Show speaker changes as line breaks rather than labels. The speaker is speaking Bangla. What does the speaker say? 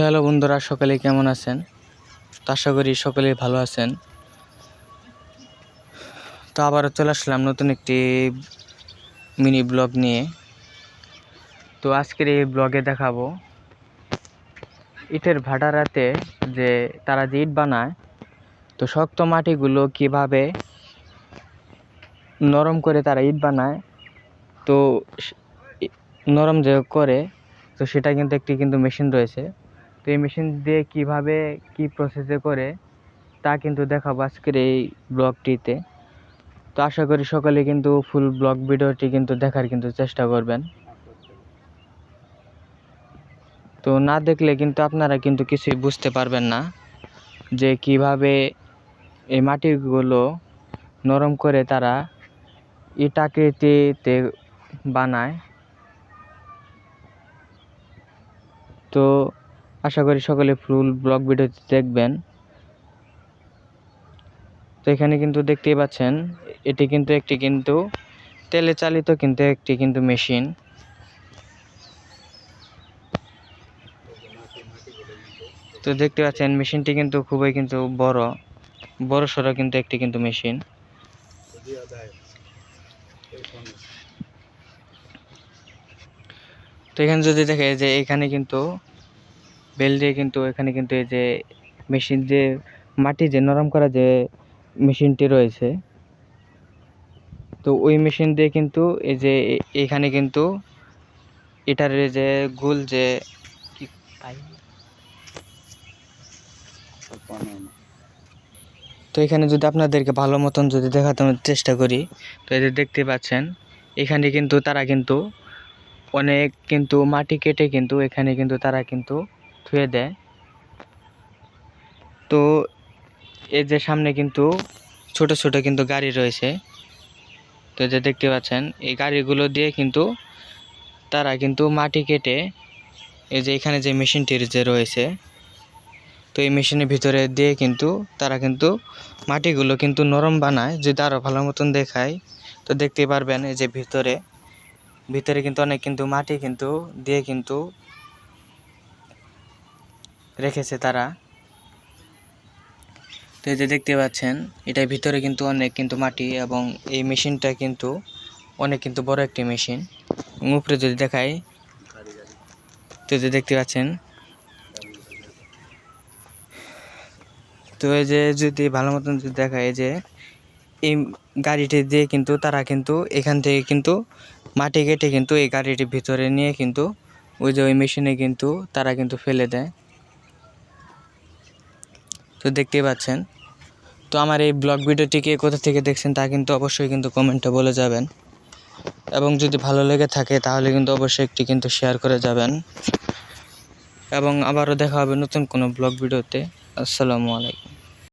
তো হ্যালো বন্ধুরা সকলে কেমন আছেন? তো আশা করি সকলেই ভালো আছেন। তো আবারও চলে আসলাম নতুন একটি মিনি ব্লগ নিয়ে। তো আজকের এই ব্লগে দেখাবো ইটের ভাটারাতে যে তারা যে ইট বানায়, তো শক্ত মাটিগুলো কীভাবে নরম করে তারা ইট বানায়, তো নরম যে করে, তো সেটা কিন্তু একটি কিন্তু মেশিন রয়েছে। তো এই মেশিন দিয়ে কীভাবে কি প্রসেসে করে, তা কিন্তু দেখাবো আজকের এই ব্লগটিতে তো আশা করি সকলে কিন্তু ফুল ব্লগ ভিডিওটি কিন্তু দেখার কিন্তু চেষ্টা করবেন। তো না দেখলে কিন্তু আপনারা কিন্তু কিছুই বুঝতে পারবেন না যে কীভাবে এই মাটিগুলো নরম করে তারা ইটাকৃতিতে বানায়। তো আশা করি সকলে ফুল ব্লগ ভিডিওটি দেখবেন। তো এখানে কিন্তু দেখতেই পাচ্ছেন, এটি কিন্তু একটি কিন্তু তেলে চালিত কিন্তু একটি কিন্তু মেশিন। তো দেখতে পাচ্ছেন, মেশিনটি কিন্তু খুবই কিন্তু বড় বড় সড়ো কিন্তু একটি কিন্তু মেশিন। তো এখানে যদি দেখে যে এখানে কিন্তু বেল দিয়ে কিন্তু এখানে কিন্তু এই যে মেশিন যে মাটি যে নরম করা যে মেশিনটি রয়েছে, তো ওই মেশিন দিয়ে কিন্তু এই যে এখানে কিন্তু এটার যে গোল যে তো এখানে যদি আপনাদেরকে ভালো মতন যদি দেখাতে চেষ্টা করি, তো এই যে দেখতে পাচ্ছেন, এখানে কিন্তু তারা কিন্তু অনেক কিন্তু মাটি কেটে কিন্তু এখানে কিন্তু তারা কিন্তু থুয়ে দেয়। তো এই যে সামনে কিন্তু ছোট ছোট কিন্তু গাড়ি রয়েছে। তো যে দেখতে পাচ্ছেন, এই গাড়িগুলো দিয়ে কিন্তু তারা কিন্তু মাটি কেটে এই যে এখানে যে মেশিনটির যে রয়েছে, তো এই মেশিনের ভিতরে দিয়ে কিন্তু তারা কিন্তু মাটিগুলো কিন্তু নরম বানায়, যদি আরও ভালো মতন দেখায়। তো দেখতে পারবেন এই যে ভিতরে ভিতরে কিন্তু অনেক কিন্তু মাটি কিন্তু দিয়ে কিন্তু রেখেছে তারা। তো এই যে দেখতে পাচ্ছেন, এটার ভিতরে কিন্তু অনেক কিন্তু মাটি এবং এই মেশিনটা কিন্তু অনেক কিন্তু বড় একটি মেশিন। উপরে যদি দেখাই, তো যে দেখতে পাচ্ছেন, তো এই যে যদি ভালো মতন যদি দেখায় যে এই গাড়িটি দিয়ে কিন্তু তারা কিন্তু এখান থেকে কিন্তু মাটি কেটে কিন্তু এই গাড়িটির ভিতরে নিয়ে কিন্তু ওই যে ওই মেশিনে কিন্তু তারা কিন্তু ফেলে দেয়। তো দেখতেই পাচ্ছেন। তো আমার এই ব্লগ ভিডিওটিকে কোথা থেকে দেখছেন তা কিন্তু অবশ্যই কিন্তু কমেন্টে বলে যাবেন। এবং যদি ভালো লেগে থাকে তাহলে কিন্তু অবশ্যই একটি কিন্তু শেয়ার করে যাবেন। এবং আবারও দেখা হবে নতুন কোনো ব্লগ ভিডিওতে। আসসালামু আলাইকুম।